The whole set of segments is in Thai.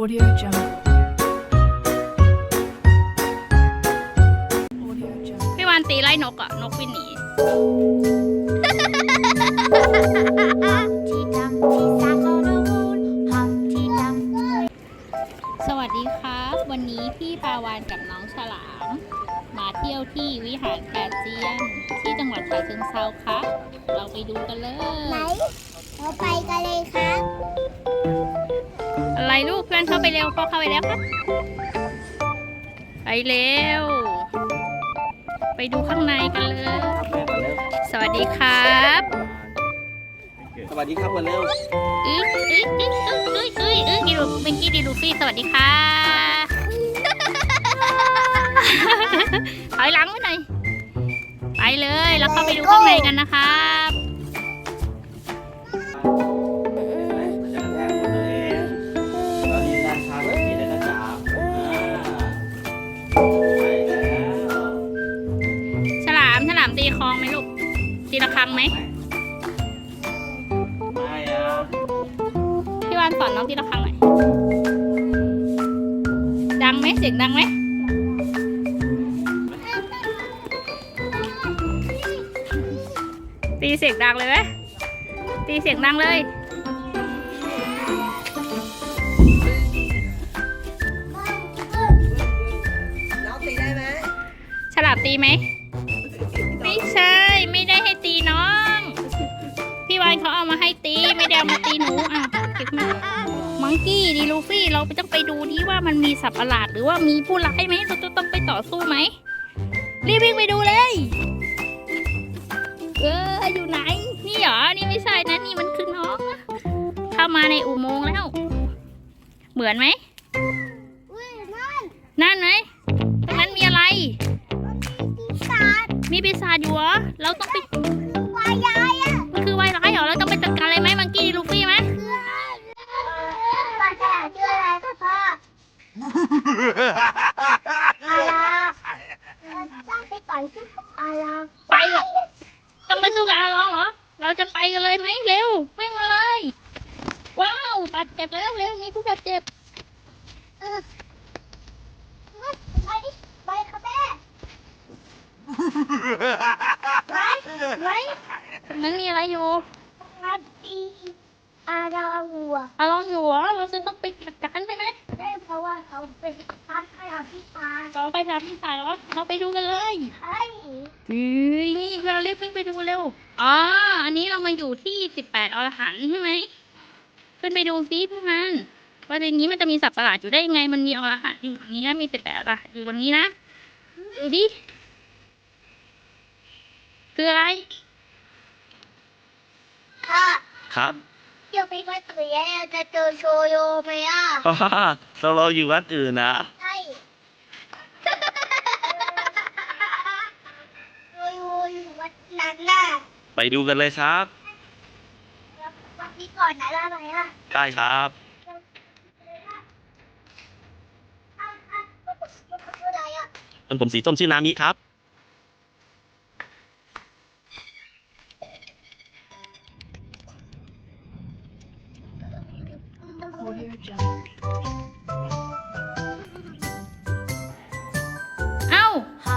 Audio Jungle. Audio Jungle. พี่วานตีไล่นกอะนกวินหนี ที่ดำที่สาเขาดูมูลห้องที่ดำสวัสดีครับ วันนี้พี่ปาวานกับน้องฉลาม มาเที่ยวที่วิหารแปดเจียน ที่จังหวัดฉะเชิงเทราครับ เราไปดูกันเลไหนย เราไปกันเลยครับอะไรลูกเพื่อนเข้าไปเร็วพ่อเข้าไปแล้วครับ ไปเร็ว ไปดูข้างในกันเลย สวัสดีครับสวัสดีครับวันเร็วอึ๊กอึ๊กอึ๊กอึ๊กอึ๊กอึ๊กอึ๊กดีลูเบงกี้ดีลูฟี่สวัสดีค่ะถอยหลังไว้หน่อยไปเลยแล้วเข้าไปดูข้างในกันนะครับานสอนน้องตีละครั้งหน่อย ดังไหมเสียงดังไหมตีเสียงดังเลยไหมตีเสียงดังเลย น้องตีได้ไหมฉลามตีไหม ไม่ใช่ ไม่ได้ให้ตีน้อง พี่วานเขาเอามาให้ตี ไม่ได้เอามาตีหนูอะ เก็บมามังกี้ดีลูฟี่เราไปต้องไปดูดิว่ามันมีสัตว์ประหลาดหรือว่ามีผู้ร้ายไหมเราจะต้องไปต่อสู้ไหมรีบวิ่งไปดูเลย เอออยู่ไหน นี่เหรอ นี่ไม่ใช่นะนี่มันคือน้องนะเข้ามาในอุโมงค์แล้ว เหมือนไหมอุ้ยนั่นนั่นไหมตรงนั้นมีอะไรปีศาจมีปีศาจอยู่เหรอ เราต้องไป กันเลยไหมเร็ววิ่งมาเลยว้าวบาดเจ็บแล้วเร็วมีผู้บาดเจ็บเออไปดิไปครับแม่ไปไปตรงนั้นมีอะไรอยู่ครับอีอาลาวัวอาลองอยู่เหรอเราจะต้องไปจัดการใช่ไหมได้เพ ราะว่าเขาเป็นพันให้เราพี่ตาเราไปทำที่ถ่ายแล้วเราไปดูกันเลยใช่เฮ้ยนี่เราเรียกวิ่งไปดูเร็วอ๋ออันนี้เรามาอยู่ที่สิบแปดอรหันต์ใช่ไหมขึ้นไปดูซิพี่มันว่าในนี้มันจะมีสัตว์ประหลาดอยู่ได้ยังไง มันมีอรหันต์อยู่ตรงนี้นะมีสิบแปดอรหันต์อยู่ตรงนี้นะดูดิคืออะไรค่ะครับ เดี๋ยวไปวัดเสียจะเจอโชโยไหมอะเราเราอยู่วัดอื่นนะ ใช่โชโยอยู่วัดนั้นน่ะไปดูกันเลยครับวัดนี้ก่อนนะล่ะไหมอะได้ครับอ้าวอ้าวมันคืออะไรอะมันผมสีส้มชื่อนามิครับ เอ้า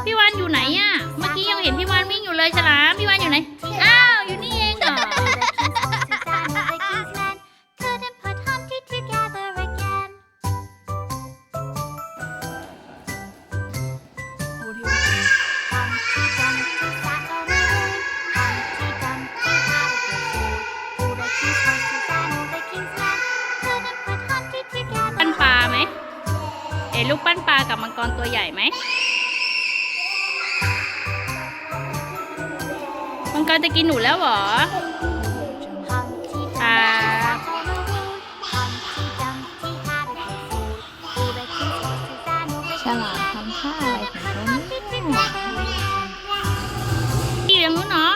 พี่วานอยู่ไหนอะเมื่อกี้ยังเห็นพี่วานวิ่งอยู่เลยฉลาม ลูกปั้นปลากับมังกรตัวใหญ่ไหมมังกรจะกินหนูแล้วเหรอครับฉลามทำท่าอะไรของมันเนี่ยดีเลี้ยงนู้นเนาะ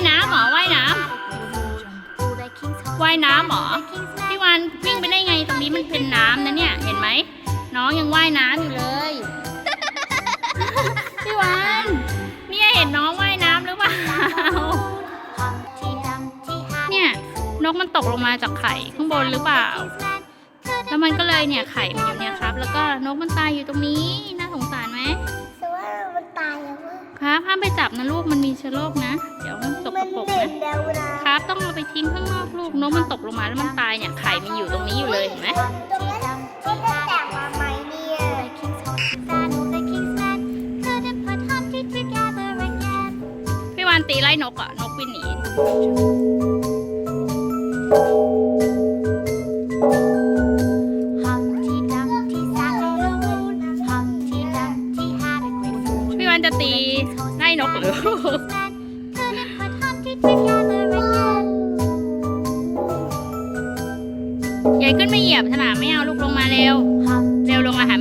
ายน้ำหรอว่ายน้ำว่ายน้ำหรอพี่วันวิ่งไปได้ไงตรงนี้มันเป็นน้ำนะเนี่ยเห็นไหมน้องยังว่ายน้ำอยู่เลยพี่วันเนี่ยเห็นน้องว่ายน้ำหรือเปล่าเนี่ยนกมันตกลงมาจากไข่ข้างบนหรือเปล่า แล้วมันก็เลยเนี่ยไข่มันอยู่เนี่ยครับ แล้วก็นกมันตายอยู่ตรงนี้ ห้ามไปจับนะลูกมันมีเชื้อโรคนะ เดี๋ยวมันตกกมัระนปรกเด็นะดแล้วนะครับ ต้องเอาไปทิ้งข้างนอกลูกนกมันตกลงมาแล้วมันตายเนี่ยไข่มันอยู่ตรงนี้อยู่เลยเห็นไหมตรงนั้นก็จะแตกมาไหมเนี่ย The king's horses and all the king's men couldn't put Humpty together again. พี่วานตีไล่นกอะนกบินหนี Humpty Dumpty sat on a moon. Humpty Dumpty had a great moon. พี่วานจะตี ไล่นกหรือ Men couldn't put Humpty together again. ใหญ่ขึ้นไม่เหยียบสนามไม่เอาลูกลงมาเร็ว Humpty เร็วลงมาหา